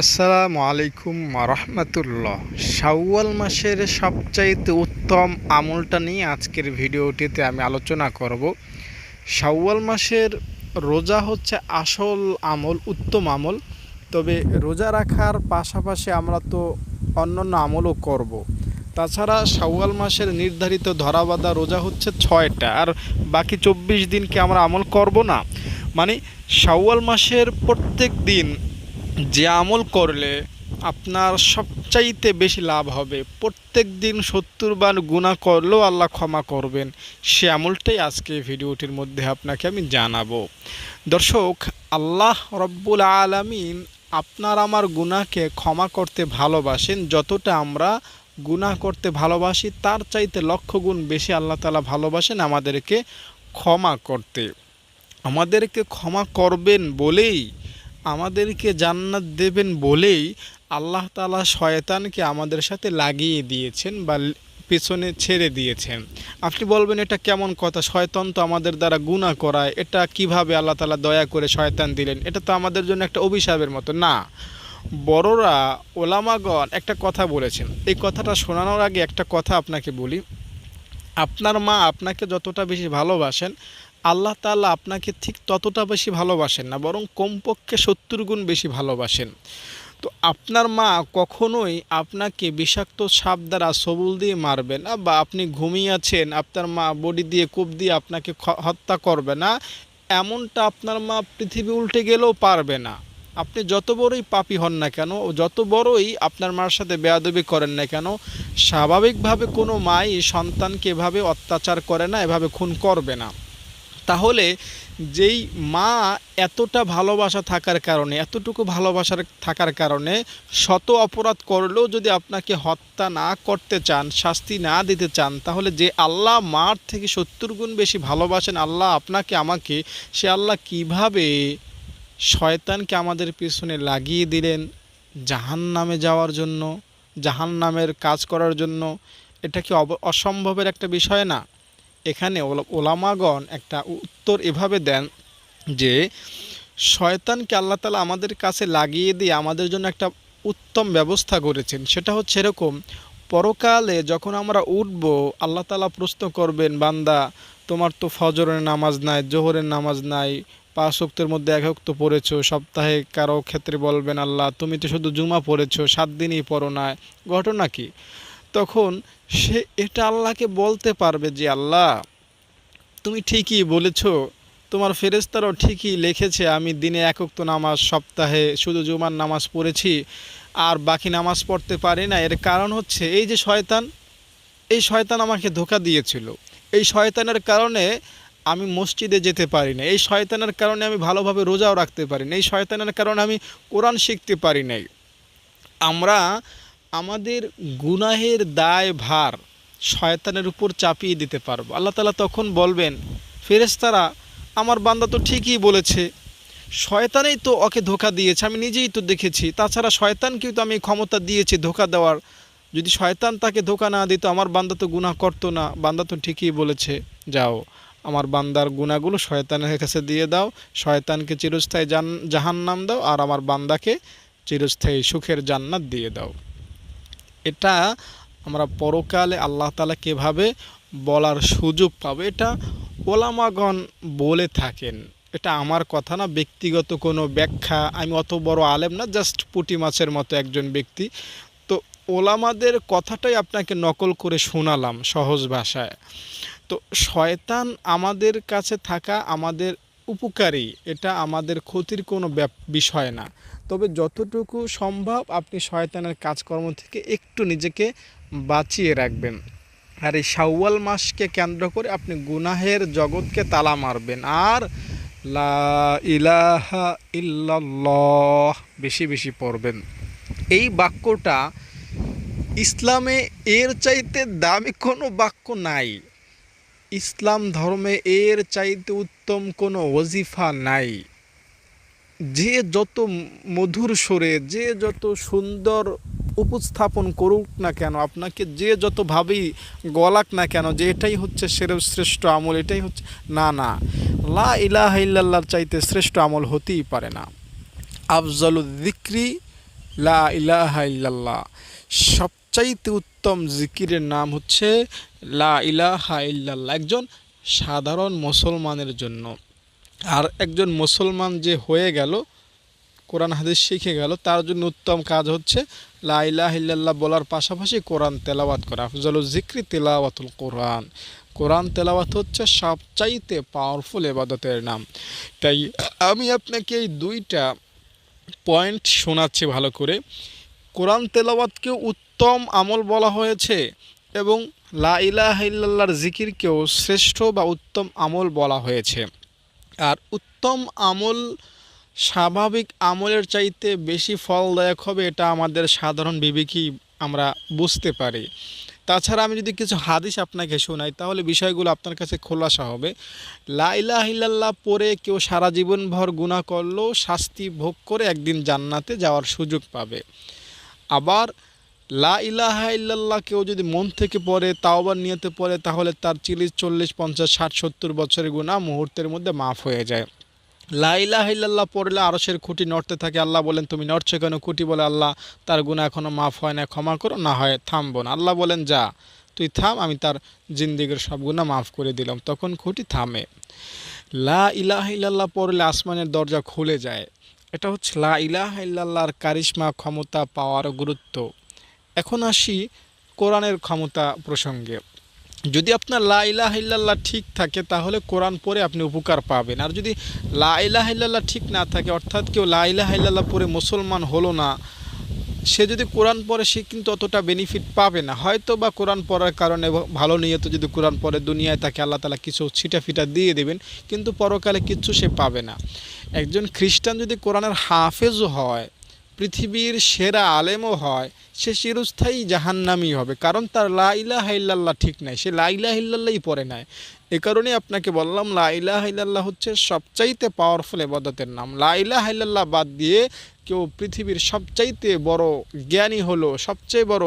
আসসালামু আলাইকুম রহমতুল্লাহ। শাওয়াল মাসের সবচাইতে উত্তম আমলটা নিয়ে আজকের ভিডিওটিতে আমি আলোচনা করব। শাওয়াল মাসের রোজা হচ্ছে আসল আমল, উত্তম আমল। তবে রোজা রাখার পাশাপাশি আমরা তো অন্যান্য আমলও করব। তাছাড়া শাওয়াল মাসের নির্ধারিত ধরাবাধা রোজা হচ্ছে ছয়টা। আর বাকি চব্বিশ দিনকে আমরা আমল করব না। মানে শাওয়াল মাসের প্রত্যেক দিন যে আমল করলে আপনার সবচাইতে বেশি লাভ হবে। প্রত্যেক দিন সত্তর বার গুণা করলেও আল্লাহ ক্ষমা করবেন। সে আমলটাই আজকে ভিডিওটির মধ্যে আপনাকে আমি জানাব। দর্শক, আল্লাহ রব্বুল আলমিন আপনার আমার গুণাকে ক্ষমা করতে ভালোবাসেন। যতটা আমরা গুনাহ করতে ভালোবাসি, তার চাইতে লক্ষ গুণ বেশি আল্লাহ তালা ভালোবাসেন আমাদেরকে ক্ষমা করতে। আমাদেরকে ক্ষমা করবেন বলেই আমাদেরকে জান্নাত দেবেন বলেই আল্লাহ তালা শয়তানকে আমাদের সাথে লাগিয়ে দিয়েছেন বা পেছনে ছেড়ে দিয়েছেন। আপনি বলবেন, এটা কেমন কথা? শয়তান তো আমাদের দ্বারা গুণা করায়। এটা কীভাবে আল্লাহ তালা দয়া করে শয়তান দিলেন? এটা তো আমাদের জন্য একটা অভিশাপের মতো। না, বড়রা, ওলামাগণ একটা কথা বলেছেন। এই কথাটা শোনানোর আগে একটা কথা আপনাকে বলি। আপনার মা আপনাকে যতটা বেশি ভালোবাসেন আল্লাহ তাআলা আপনাকে ঠিক ততটা বেশি ভালোবাসেন না, বরং কমপক্ষে সত্তর গুণ বেশি ভালোবাসেন। তো আপনার মা কখনোই আপনাকে বিষাক্ত সাপ দ্বারা সবুল দিয়ে মারবে না বা আপনি ঘুমিয়ে আছেন, আপনার মা বডি দিয়ে, কূপ দিয়ে আপনাকে হত্যা করবে না, এমনটা আপনার মা পৃথিবী উল্টে গেলেও পারবে না। আপনি যত বড়ই পাপি হন না কেন যত বড়ই আপনার মার সাথে বেয়াদবি করেন না কেন, স্বাভাবিকভাবে কোনো মাই সন্তানকে এভাবে অত্যাচার করে না, এভাবে খুন করবে না। তাহলে যেই মা এতটা ভালোবাসা থাকার কারণে, এতটুকু ভালোবাসার থাকার কারণে শত অপরাধ করলেও যদি আপনাকে হত্যা না করতে চান, শাস্তি না দিতে চান, তাহলে যে আল্লাহ মার থেকে সত্তর গুণ বেশি ভালোবাসেন, আল্লাহ আপনাকে, আমাকে, সে আল্লাহ কীভাবে শয়তানকে আমাদের পিছনে লাগিয়ে দিলেন জাহান নামে যাওয়ার জন্য জাহান নামের কাজ করার জন্য? এটা কি অসম্ভবের একটা বিষয় না? এখানে ওলা- ওলামাগণ একটা উত্তর এভাবে দেন যে, শয়তানকে আল্লাহ তালা আমাদের কাছে লাগিয়ে দিয়ে আমাদের জন্য একটা উত্তম ব্যবস্থা করেছেন। সেটা হচ্ছে এরকম, পরকালে যখন আমরা উঠব, আল্লাহ তালা প্রশ্ন করবেন, বান্দা, তোমার তো ফজরের নামাজ নাই, জোহরের নামাজ নাই, পাঁচ অক্তের মধ্যে এক অক্ত পড়েছো, সপ্তাহে কারও ক্ষেত্রে বলবেন, আল্লাহ, তুমি তো শুধু জুমা পড়েছো, সাত দিনই পড়ো না ঘটনা কি? তখন সে এটা আল্লাহকে বলতে পারবে যে, আল্লাহ, তুমি ঠিকই বলেছ। তোমার ফেরেস্তারাও ঠিকই লিখেছে, আমি দিনে একক্ত নামাজ, সপ্তাহে শুধু জুমার নামাজ পড়েছি, আর বাকি নামাজ পড়তে পারি না। এর কারণ হচ্ছে, এই যে শয়তান, এই শয়তান আমাকে ধোকা দিয়েছিল। এই শয়তানের কারণে আমি মসজিদে যেতে পারি না। এই শয়তানের কারণে আমি ভালোভাবে রোজাও রাখতে পারি না। এই শয়তানের কারণে আমি কোরআন শিখতে পারি নাই। আমরা আমাদের গুনাহের দায় ভার শয়তানের উপর চাপিয়ে দিতে পারব। আল্লাহ তালা তখন বলবেন, ফেরেশতারা, আমার বান্দা তো ঠিকই বলেছে, শয়তানেই তো ওকে ধোকা দিয়েছে, আমি নিজেই তো দেখেছি। তাছাড়া শয়তানকেও তো আমি ক্ষমতা দিয়েছি ধোকা দেওয়ার। যদি শয়তান তাকে ধোকা না দিত, আমার বান্দা তো গুনাহ করতো না। বান্দা তো ঠিকই বলেছে, যাও, আমার বান্দার গুণাগুলো শয়তানের কাছে দিয়ে দাও, শয়তানকে চিরস্থায়ী জান, জাহান্নাম দাও, আর আমার বান্দাকে চিরস্থায়ী সুখের জান্নাত দিয়ে দাও। এটা আমরা পরকালে আল্লাহ তালা কীভাবে বলার সুযোগ পাবো, এটা ওলামাগণ বলে থাকেন। এটা আমার কথা না, ব্যক্তিগত কোনো ব্যাখ্যা। আমি অত বড় আলেম না, জাস্ট পুটি মাছের মতো একজন ব্যক্তি। তো ওলামাদের কথাটাই আপনাকে নকল করে শোনালাম সহজ ভাষায়। তো শয়তান আমাদের কাছে থাকা আমাদের উপকারী, এটা আমাদের ক্ষতির কোনো বিষয় না। তবে যতটুকু সম্ভব আপনি শয়তানের কাজকর্ম থেকে একটু নিজেকে বাঁচিয়ে রাখবেন। আর এই শাওয়াল মাসকে কেন্দ্র করে আপনি গুনাহের জগৎকে তালা মারবেন। আর লা ইলাহা ইল্লাল্লাহ বেশি বেশি পড়বেন। এই বাক্যটা ইসলামে এর চাইতে দামি কোনো বাক্য নাই। ইসলাম ধর্মে এর চাইতে উত্তম কোনো ওজিফা নাই। যে যত মধুর সুরে, যে যত সুন্দর উপস্থাপন করুক না কেন, আপনাকে যে যতভাবেই গলাক না কেন, যে এটাই হচ্ছে শ্রেষ্ঠ আমল, এটাই হচ্ছে, না না। লা ইলাহা ইল্লাল্লাহর চাইতে শ্রেষ্ঠ আমল হতেই পারে না। আফজল দিক্রি লা ইলাহা ইল্লাল্লাহ। সবচাইতে উত্তম জিকিরের নাম হচ্ছে লা ইলাহা ইল্লাল্লাহ, একজন সাধারণ মুসলমানের জন্য। আর একজন মুসলমান যে হয়ে গেল, কোরআন হাদিস শিখে গেল, তার জন্য উত্তম কাজ হচ্ছে লাইলা ইলাহা ইল্লাল্লাহ বলার পাশাপাশি কোরআন তেলাওয়াত করা। আফজল জিক্রি তেলাওয়াতুল কোরআন। কোরআন তেলাওয়াত হচ্ছে সবচাইতে পাওয়ারফুল এবাদতের নাম। তাই আমি আপনাকে এই দুইটা পয়েন্ট শোনাচ্ছি ভালো করে। কোরআন তেলাওয়াতকে উত্তম আমল বলা হয়েছে এবং লা ইলাহা জিকিরকেও শ্রেষ্ঠ বা উত্তম আমল বলা হয়েছে। আর উত্তম আমল স্বাভাবিক আমলের চাইতে বেশি ফলদায়ক হবে এটা আমাদের সাধারণ বিবেকই আমরা বুঝতে পারি। তাছাড়া আমি যদি কিছু হাদিস আপনাকে শোনাই, তাহলে বিষয়গুলো আপনার কাছে খোলাসা হবে। লাইলা হিল্লাল্লাহ পরে কেউ সারা জীবনভর গুণা করলেও শাস্তি ভোগ করে একদিন জান্নাতে যাওয়ার সুযোগ পাবে। আবার লা ইলাহা ইল্লাল্লাহ কেউ যদি মন থেকে পড়ে তাওবার নিয়তে পড়ে, তাহলে তার চল্লিশ চল্লিশ, পঞ্চাশ, ষাট, সত্তর বছরের গুণা মুহূর্তের মধ্যে মাফ হয়ে যায়। লা ইলাহা ইল্লাল্লাহ পড়লে আরশের খুঁটি নড়তে থাকে। আল্লাহ বলেন, তুমি নড়ছো কেন? খুঁটি বলে, আল্লাহ, তার গুণা এখনও মাফ হয় না ক্ষমা করো, না হয় থামবো না। আল্লাহ বলেন, যা, তুই থাম, আমি তার জিন্দিগির সব গুণা মাফ করে দিলাম। তখন খুঁটি থামে। লা ইলাহা ইল্লাল্লাহ পড়লে আসমানের দরজা খুলে যায়। এটা হচ্ছে লা ইলাহা ইল্লাল্লাহর কারিশমা, ক্ষমতা, পাওয়ার, গুরুত্ব। এখন আসি কোরআনের ক্ষমতা প্রসঙ্গে। যদি আপনার লা ইলাহা ইল্লাল্লাহ ঠিক থাকে, তাহলে কোরআন পড়ে আপনি উপকার পাবেন। আর যদি লা ইলাহা ইল্লাল্লাহ ঠিক না থাকে, অর্থাৎ কেউ লা ইলাহা ইল্লাল্লাহ পড়ে মুসলমান হলো না, সে যদি কোরআন পড়ে, সে কিন্তু অতটা বেনিফিট পাবে না। হয়তো বা কোরআন পড়ার কারণে ভালো নিয়ত যদি কোরআন পড়ে, দুনিয়ায় তাকে আল্লাহ তালা কিছু ছিটা ফিটা দিয়ে দেবেন, কিন্তু পরকালে কিচ্ছু সে পাবে না। একজন খ্রিস্টান যদি কোরআনের হাফেজও হয় পৃথিবীর সেরা আলেমও হয়, সে চিরস্থায়ী জাহান্নামি হবে। কারণ তার লাইলা ইলাহা ইল্লাল্লাহ ঠিক নাই, সে লাইলা ইলাহা ইল্লাল্লাহই পড়ে নাই। এ কারণেই আপনাকে বললাম লাইলা ইলাহা ইল্লাল্লাহ হচ্ছে সবচাইতে পাওয়ারফুল এবাদতের নাম। লাইলা ইলাহা ইল্লাল্লাহ বাদ দিয়ে কেউ পৃথিবীর সবচাইতে বড় জ্ঞানী হলো, সবচেয়ে বড়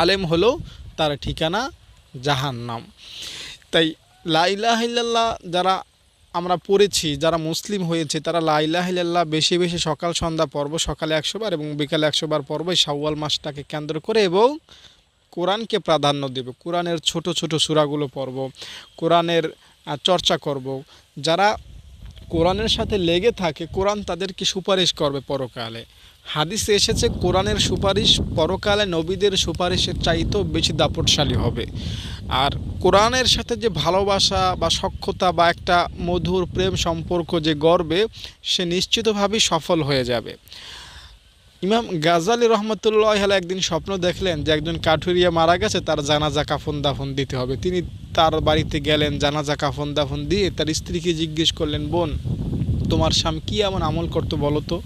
আলেম হলো তার ঠিকানা জাহান্নাম। তাই লাইলা ইলাহা ইল্লাল্লাহ যারা আমরা পড়েছি, যারা মুসলিম হয়েছে, তারা লাইলাহিল্লাহ বেশি বেশি সকাল সন্ধ্যা পর্ব, সকালে একশোবার এবং বিকালে একশোবার পর্বই পর্ব এই মাসটাকে কেন্দ্র করে এবং কোরআনকে প্রাধান্য দেবে। কোরআনের ছোট ছোট সুরাগুলো পর্ব কোরআনের চর্চা করব। যারা কোরআনের সাথে লেগে থাকে, কোরআন তাদেরকে সুপারিশ করবে পরকালে। হাদিসে এসেছে, কোরআনের সুপারিশ পরকালে নবীদের সুপারিশের চাইতেও বেশি দাপটশালী হবে। আর কোরআনের সাথে যে ভালোবাসা বা সক্ষতা বা একটা মধুর প্রেম সম্পর্ক যে গর্বে সে নিশ্চিতভাবেই সফল হয়ে যাবে। ইমাম গাজালি রহমতুল্লাহ আলা একদিন স্বপ্ন দেখলেন যে একজন কাঠুরিয়া মারা গেছে, তার জানাজা কাফন দাফন দিতে হবে। তিনি তার বাড়িতে গেলেন, জানাজা কাফন দাফন দিয়ে তার স্ত্রীকে জিজ্ঞেস করলেন, বোন, তোমার স্বামী কী এমন আমল করতো বলো তো?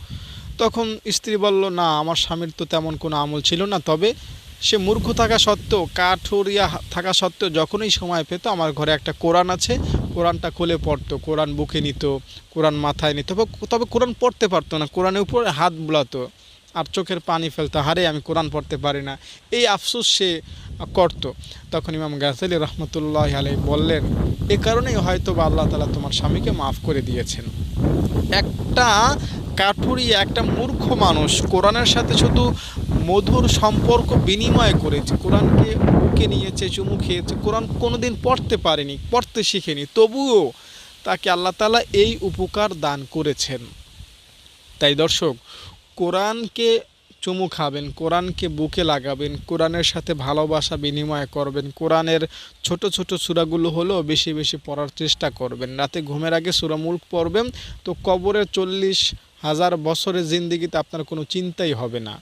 তখন স্ত্রী বলল, না, আমার স্বামীর তো তেমন কোনো আমল ছিল না। তবে সে মূর্খ থাকা সত্ত্বেও, কাঠুরিয়া থাকা সত্ত্বেও যখনই সময় পেত, আমার ঘরে একটা কোরআন আছে, কোরআনটা খুলে পড়তো, কোরআন বুকে নিত, কোরআন মাথায় নিত, তবে কোরআন পড়তে পারতো না, কোরআনের উপর হাত বুলাতো আর চোখের পানি ফেলতো, হারে আমি কোরআন পড়তে পারি না। এই আফসোস সে করতো। তখন ইমাম গাছালি রহমতুল্লাহ আলাই বললেন, এ কারণেই হয়তো বা আল্লাহ তালা তোমার স্বামীকে মাফ করে দিয়েছেন। একটা কাঠুরিয়া একটা মূর্খ মানুষ। কোরআনের সাথে শুধু মধুর সম্পর্ক বিনিময় করেছে। কোরআনকে বুকে নিয়েছে, চুমু খেয়েছে। কোরআন কোনোদিন পড়তে পারেনি, পড়তে শিখেনি। তবুও তাকে আল্লাহ তালা এই উপকার দান করেছেন। তাই দর্শক, কোরআনকে চুমু খাবেন, কোরআনকে বুকে লাগাবেন, কোরআনের সাথে ভালোবাসা বিনিময় করবেন, কোরআনের ছোট ছোট সূরাগুলো হলেও বেশি বেশি পড়ার চেষ্টা করবেন। রাতে ঘুমের আগে সূরা পড়বেন, তো কবরের চল্লিশ হাজার বছরের জিন্দিগিতে আপনার কোনো চিন্তাই হবে না।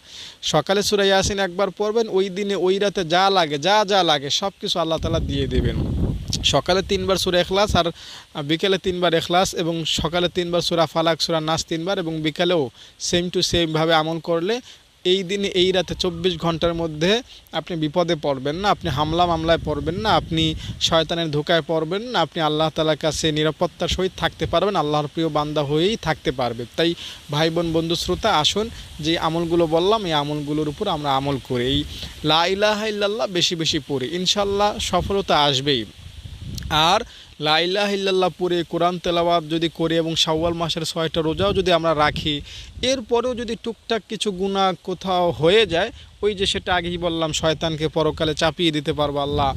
সকালে সুরাই ইয়াসিন একবার পড়বেন, ওই দিনে, ওই রাতে যা লাগে, যা যা লাগে সব কিছু আল্লাহ তালা দিয়ে দেবেন। সকালে তিনবার সুরা এখলাস আর বিকেলে তিনবার এখলাস এবং সকালে তিনবার সুরা ফালাক, সুরা নাস তিনবার এবং বিকালেও সেম টু সেমভাবে আমল করলে এই দিনে, এই রাতে চব্বিশ ঘণ্টার মধ্যে আপনি বিপদে পড়বেন না, আপনি হামলা মামলায় পড়বেন না, আপনি শয়তানের ধোকায় পড়বেন না, আপনি আল্লাহ তালার কাছে নিরাপত্তার সহিত থাকতে পারবেন, আল্লাহর প্রিয় বান্দা হয়েই থাকতে পারবে। তাই ভাই, বোন, বন্ধু, শ্রোতা, আসুন, যে আমলগুলো বললাম, এই আমলগুলোর উপর আমরা আমল করি। এই লা ইলাহা ইল্লাল্লাহ বেশি বেশি পড়ি। ইনশাল্লাহ সফলতা আসবেই। আর ইল্লাল্লাহ পড়ে কোরআন তেলাওয়াত যদি করি এবং শাওয়াল মাসের ছয়টা রোজাও যদি আমরা রাখি, এরপরেও যদি টুকটাক কিছু গুণা কোথাও হয়ে যায়, ওই যে সেটা আগেই বললাম, শয়তানকে পরকালে চাপিয়ে দিতে পারব আল্লাহ।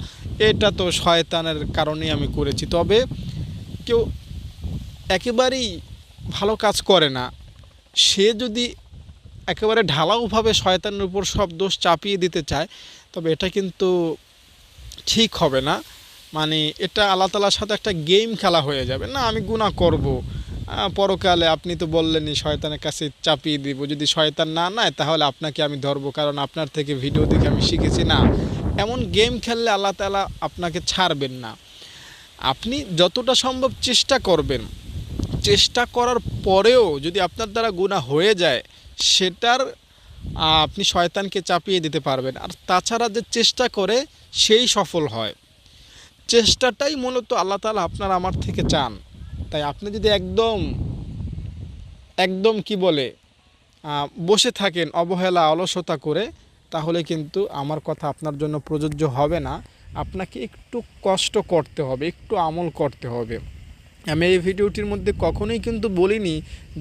এটা তো শয়তানের কারণেই আমি করেছি। তবে কেউ একেবারেই ভালো কাজ করে না। সে যদি একেবারে ঢালাওভাবে শয়তানের উপর সব দোষ চাপিয়ে দিতে চায়, তবে এটা কিন্তু ঠিক হবে না। মানে এটা আল্লাহ তালার সাথে একটা গেম খেলা হয়ে যাবে। না, আমি গুণা করব। পরকালে আপনি তো বললেনই, শয়তানের কাছে চাপিয়ে দিব। যদি শয়তান না নেয়, তাহলে আপনাকে আমি ধরবো, কারণ আপনার থেকে ভিডিও দেখে আমি শিখেছি না। এমন গেম খেললে আল্লাহ তালা আপনাকে ছাড়বেন না। আপনি যতটা সম্ভব চেষ্টা করবেন। চেষ্টা করার পরেও যদি আপনার দ্বারা গুণা হয়ে যায়, সেটার আপনি শয়তানকে চাপিয়ে দিতে পারবেন। আর তাছাড়া যে চেষ্টা করে, সেই সফল হয়। চেষ্টাটাই মূলত আল্লাহ তালা আপনার আমার থেকে চান। তাই আপনি যদি একদম একদম কি বলে বসে থাকেন অবহেলা, অলসতা করে, তাহলে কিন্তু আমার কথা আপনার জন্য প্রযোজ্য হবে না। আপনাকে একটু কষ্ট করতে হবে, একটু আমল করতে হবে। আমি এই ভিডিওটির মধ্যে কখনোই কিন্তু বলিনি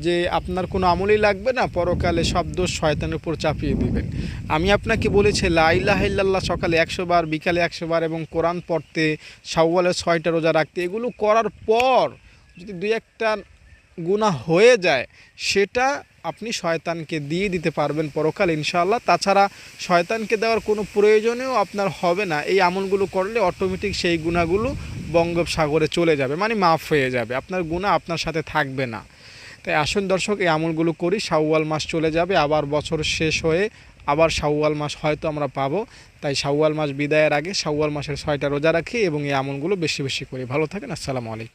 যে আপনার কোনো আমলই লাগবে না, পরকালে সব দোষ শয়তানের উপর চাপিয়ে দিবেন। আমি আপনাকে বলেছি লাইলাহ ইল্লাল্লাহ সকালে একশো বার, বিকালে একশো বার এবং কোরআন পড়তে সাওয়ালে ছয়টা রোজা রাখতে, এগুলো করার পর যদি দুই একটা গুণা হয়ে যায়, সেটা আপনি শয়তানকে দিয়ে দিতে পারবেন পরকাল ইনশাআল্লাহ। তাছাড়া শয়তানকে দেওয়ার কোনো প্রয়োজনেও আপনার হবে না। এই আমলগুলো করলে অটোমেটিক সেই গুণাগুলো বঙ্গোপসাগরে চলে যাবে মানে মাফ হয়ে যাবে। আপনার গুণা আপনার সাথে থাকবে না। তাই আসুন দর্শক, এই আমলগুলো করি, শাওয়াল মাস চলে যাবে, আবার বছর শেষ হয়ে আবার শাওয়াল মাস হয়তো আমরা পাবো। তাই শাওয়াল মাস বিদায়ের আগে শাওয়াল মাসের ছয়টা রোজা রাখি এবং এই আমলগুলো বেশি বেশি করি। ভালো থাকেন, আসসালামু আলাইকুম।